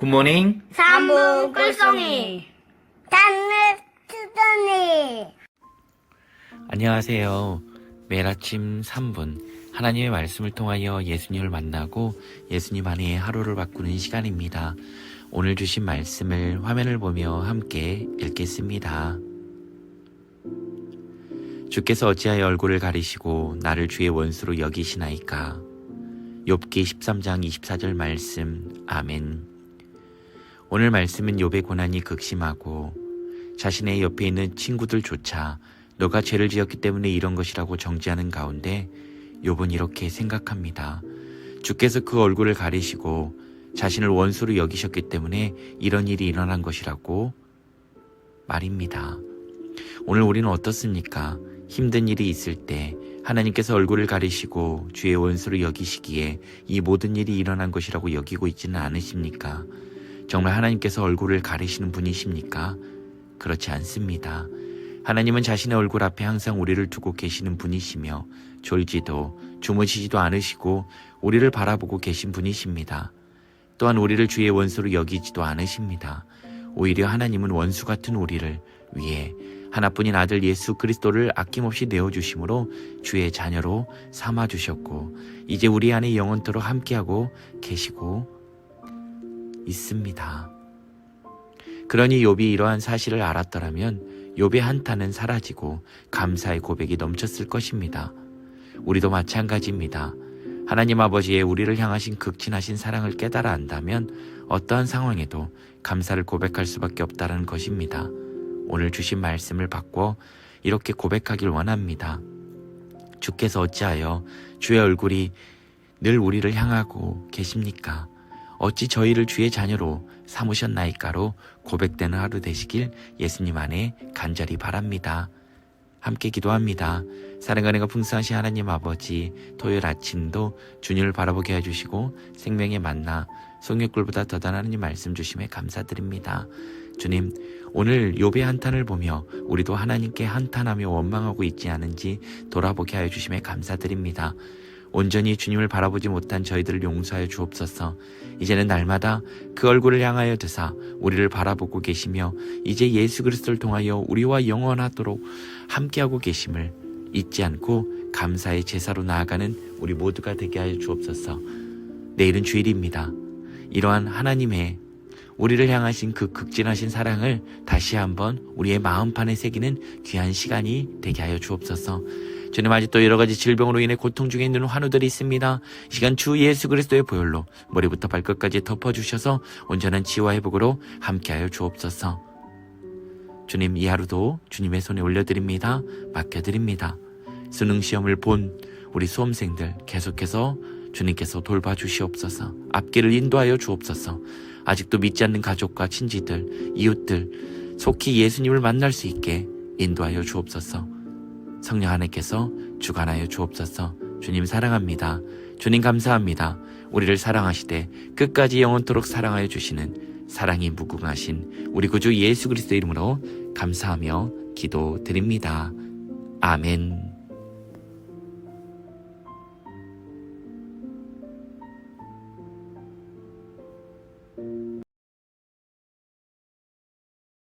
굿모닝. 삼부 꿀송이 단을 쓰더니 안녕하세요. 매일 아침 3분 하나님의 말씀을 통하여 예수님을 만나고 예수님 안에 하루를 바꾸는 시간입니다. 오늘 주신 말씀을 화면을 보며 함께 읽겠습니다. 주께서 어찌하여 얼굴을 가리시고 나를 주의 원수로 여기시나이까? 욥기 13장 24절 말씀. 아멘. 오늘 말씀은 욥의 고난이 극심하고 자신의 옆에 있는 친구들조차 너가 죄를 지었기 때문에 이런 것이라고 정지하는 가운데 욥은 이렇게 생각합니다. 주께서 그 얼굴을 가리시고 자신을 원수로 여기셨기 때문에 이런 일이 일어난 것이라고 말입니다. 오늘 우리는 어떻습니까? 힘든 일이 있을 때 하나님께서 얼굴을 가리시고 주의 원수로 여기시기에 이 모든 일이 일어난 것이라고 여기고 있지는 않으십니까? 정말 하나님께서 얼굴을 가리시는 분이십니까? 그렇지 않습니다. 하나님은 자신의 얼굴 앞에 항상 우리를 두고 계시는 분이시며 졸지도 주무시지도 않으시고 우리를 바라보고 계신 분이십니다. 또한 우리를 주의 원수로 여기지도 않으십니다. 오히려 하나님은 원수 같은 우리를 위해 하나뿐인 아들 예수 그리스도를 아낌없이 내어주심으로 주의 자녀로 삼아주셨고 이제 우리 안에 영원토록 함께하고 계시고 있습니다. 그러니 욥이 이러한 사실을 알았더라면 욥의 한탄은 사라지고 감사의 고백이 넘쳤을 것입니다. 우리도 마찬가지입니다. 하나님 아버지의 우리를 향하신 극진하신 사랑을 깨달아 안다면 어떠한 상황에도 감사를 고백할 수밖에 없다는 것입니다. 오늘 주신 말씀을 바꿔 이렇게 고백하길 원합니다. 주께서 어찌하여 주의 얼굴이 늘 우리를 향하고 계십니까? 어찌 저희를 주의 자녀로 삼으셨나이까로 고백되는 하루 되시길 예수님 안에 간절히 바랍니다. 함께 기도합니다. 사랑하는 것 풍성하신 하나님 아버지 토요일 아침도 주님을 바라보게 해주시고 생명의 만나 송유꿀보다 더단 하나님 말씀 주심에 감사드립니다. 주님 오늘 욥의 한탄을 보며 우리도 하나님께 한탄하며 원망하고 있지 않은지 돌아보게 하여 주심에 감사드립니다. 온전히 주님을 바라보지 못한 저희들을 용서하여 주옵소서. 이제는 날마다 그 얼굴을 향하여 드사 우리를 바라보고 계시며 이제 예수 그리스도를 통하여 우리와 영원하도록 함께하고 계심을 잊지 않고 감사의 제사로 나아가는 우리 모두가 되게 하여 주옵소서. 내일은 주일입니다. 이러한 하나님의 우리를 향하신 그 극진하신 사랑을 다시 한번 우리의 마음판에 새기는 귀한 시간이 되게 하여 주옵소서. 주님 아직도 여러 가지 질병으로 인해 고통 중에 있는 환우들이 있습니다. 이 시간 주 예수 그리스도의 보혈로 머리부터 발끝까지 덮어주셔서 온전한 치유와 회복으로 함께하여 주옵소서. 주님 이 하루도 주님의 손에 올려드립니다. 맡겨드립니다. 수능 시험을 본 우리 수험생들 계속해서 주님께서 돌봐주시옵소서. 앞길을 인도하여 주옵소서. 아직도 믿지 않는 가족과 친지들, 이웃들 속히 예수님을 만날 수 있게 인도하여 주옵소서. 성령 하나님께서 주관하여 주옵소서. 주님 사랑합니다. 주님 감사합니다. 우리를 사랑하시되 끝까지 영원토록 사랑하여 주시는 사랑이 무궁하신 우리 구주 예수 그리스도 이름으로 감사하며 기도드립니다. 아멘.